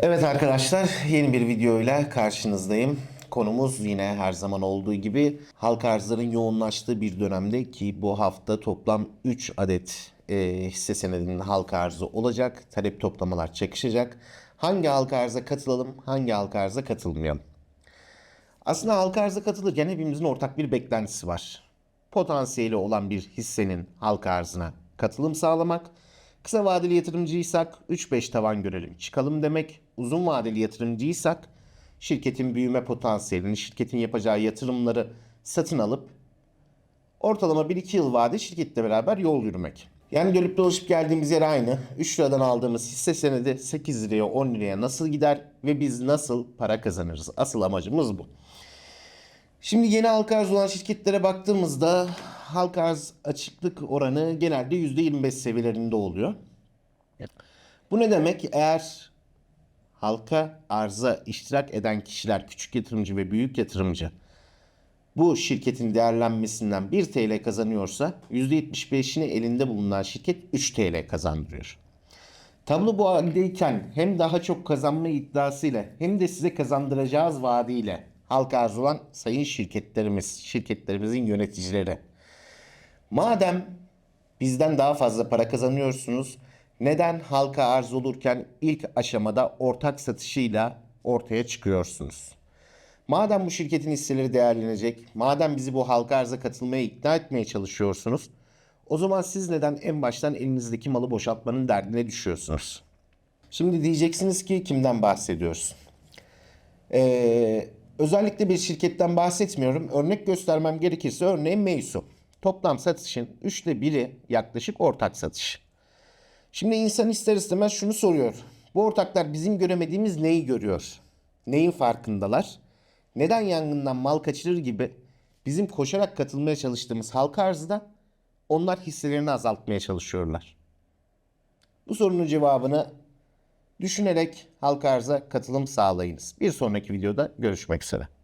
Evet arkadaşlar yeni bir video ile karşınızdayım. Konumuz yine her zaman olduğu gibi halka arzların yoğunlaştığı bir dönemde ki bu hafta toplam 3 adet e, hisse senedinin halka arzı olacak. Talep toplamalar çakışacak. Hangi halka arza katılalım, hangi halka arza katılmayalım? Aslında halka arza katılırken hepimizin ortak bir beklentisi var. Potansiyeli olan bir hissenin halka arzına katılım sağlamak. Kısa vadeli yatırımcıysak 3-5 tavan görelim çıkalım demek. Uzun vadeli yatırımcıysak şirketin büyüme potansiyelini, şirketin yapacağı yatırımları satın alıp ortalama 1-2 yıl vade şirketle beraber yol yürümek. Yani dönüp dolaşıp geldiğimiz yer aynı. 3 liradan aldığımız hisse senedi 8 liraya 10 liraya nasıl gider ve biz nasıl para kazanırız? Asıl amacımız bu. Şimdi yeni halka arz olan şirketlere baktığımızda halka arz açıklık oranı genelde %25 seviyelerinde oluyor. Bu ne demek? Eğer halka arza iştirak eden kişiler küçük yatırımcı ve büyük yatırımcı bu şirketin değerlenmesinden 1 TL kazanıyorsa %75'ini elinde bulunan şirket 3 TL kazandırıyor. Tablo bu haldeyken hem daha çok kazanma iddiasıyla hem de size kazandıracağız vaadiyle halka arz olan sayın şirketlerimiz, şirketlerimizin yöneticileri. Madem bizden daha fazla para kazanıyorsunuz, neden halka arz olurken ilk aşamada ortak satışıyla ortaya çıkıyorsunuz? Madem bu şirketin hisseleri değerlenecek, madem bizi bu halka arza katılmaya ikna etmeye çalışıyorsunuz, o zaman siz neden en baştan elinizdeki malı boşaltmanın derdine düşüyorsunuz? Şimdi diyeceksiniz ki kimden bahsediyoruz? Ee, özellikle bir şirketten bahsetmiyorum. Örnek göstermem gerekirse örneğin Meisu. Toplam satışın üçte biri yaklaşık ortak satış. Şimdi insan ister istemez şunu soruyor. Bu ortaklar bizim göremediğimiz neyi görüyor? Neyin farkındalar? Neden yangından mal kaçırır gibi bizim koşarak katılmaya çalıştığımız halka arzda onlar hisselerini azaltmaya çalışıyorlar? Bu sorunun cevabını düşünerek halka arza katılım sağlayınız. Bir sonraki videoda görüşmek üzere.